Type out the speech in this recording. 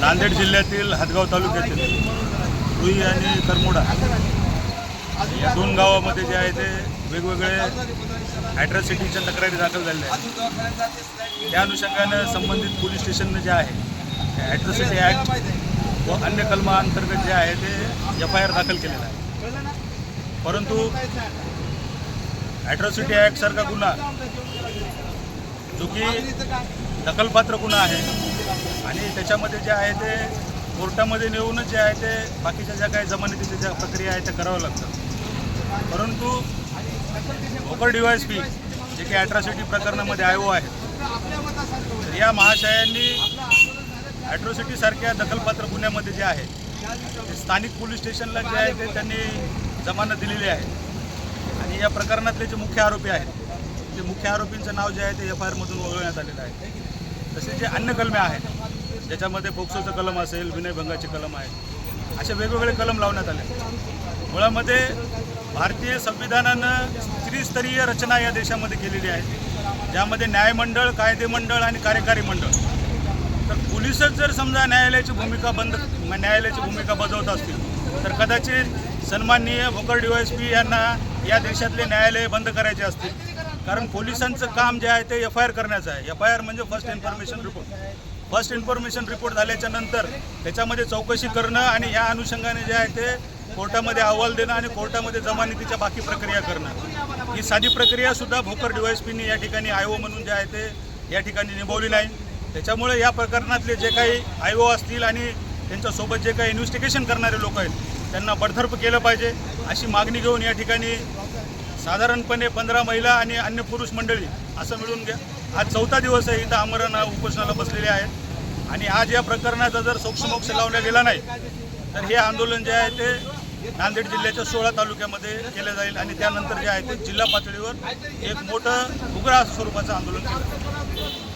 नांदेड जिल्ह्यातील हदगाव तालुक्यातील रुई आणि करमुडा या दोन गावामध्ये जे आहे ते वेगवेगळे ॲट्रॉसिटीच्या तक्रारी दाखल झालेल्या आहेत. त्या अनुषंगानं संबंधित पोलीस स्टेशननं जे आहे ॲट्रॉसिटी ॲक्ट व अन्य कलमाअंतर्गत जे आहे ते एफ आय आर दाखल केलेला आहे. परंतु ॲट्रॉसिटी ॲक्टसारखा गुन्हा जो की दखलपात्र गुन्हा आहे आणि त्याच्यामध्ये जे आहे ते कोर्टामध्ये नेऊनच जे आहे ते बाकीच्या ज्या काही जमानतीच्या ज्या प्रक्रिया आहेत त्या कराव्या लागतात. परंतु भोकर डिवायस पी जे काही ॲट्रॉसिटी प्रकरणामध्ये आयो आहे तर या महाशयांनी ॲट्रॉसिटीसारख्या दखलपात्र गुन्ह्यामध्ये जे आहे ते स्थानिक पोलीस स्टेशनला जे आहे ते त्यांनी जमानत दिलेली आहे. आणि या प्रकरणातले जे मुख्य आरोपी आहेत ते मुख्य आरोपींचं नाव जे आहे ते एफ आय आरमधून वगळण्यात आलेलं आहे. तसे जे अन्य कलमे आहेत ज्याच्यामध्ये फोक्सोचं कलम असेल विनयभंगाचे कलम आहे असे वेगवेगळे कलम लावण्यात आले. मुळामध्ये भारतीय संविधानानं त्रिस्तरीय रचना या देशामध्ये केलेली आहे. ज्यामध्ये न्यायमंडळ कायदेमंडळ आणि कार्यकारी मंडळ. तर पोलिसच जर समजा न्यायालयाची भूमिका बंद न्यायालयाची भूमिका बजावत असतील तर कदाचित सन्माननीय भोकर डीवायस पी यांना या देशातले न्यायालय बंद करायचे असतील. कारण पोलिसांचं काम जे आहे ते एफ आय आर करण्याचं आहे. एफ आय आर म्हणजे first information report first information report झाल्याच्यानंतर त्याच्यामध्ये चौकशी करणं आणि या अनुषंगाने जे आहे ते कोर्टामध्ये अहवाल देणं आणि कोर्टामध्ये जमानतीच्या बाकी प्रक्रिया करणं. ही साधी प्रक्रिया सुद्धा भोकर डीवायसपीने या ठिकाणी आय ओ म्हणून जे आहे ते या ठिकाणी निभावली नाही. त्याच्यामुळे या प्रकरणातले जे काही आय ओ असतील आणि त्यांच्यासोबत जे काही इन्व्हेस्टिगेशन करणारे लोक आहेत त्यांना बडतर्फ केलं पाहिजे. अशी मागणी घेऊन या ठिकाणी साधारणपणे पंधरा महिला आणि अन्य पुरुष मंडळी असं मिळून घ्या. आज चौथा दिवस आहे इथं आमरण उपोषणाला बसलेले आहेत. आणि आज या प्रकरणाचा जर सोक्षमोक्ष लावला गेला नाही तर हे आंदोलन जे आहे ते नांदेड जिल्ह्याच्या सोळा तालुक्यामध्ये केलं जाईल आणि त्यानंतर जे आहे ते जिल्हा पातळीवर एक मोठं उग्र स्वरूपाचं आंदोलन केलं जाईल.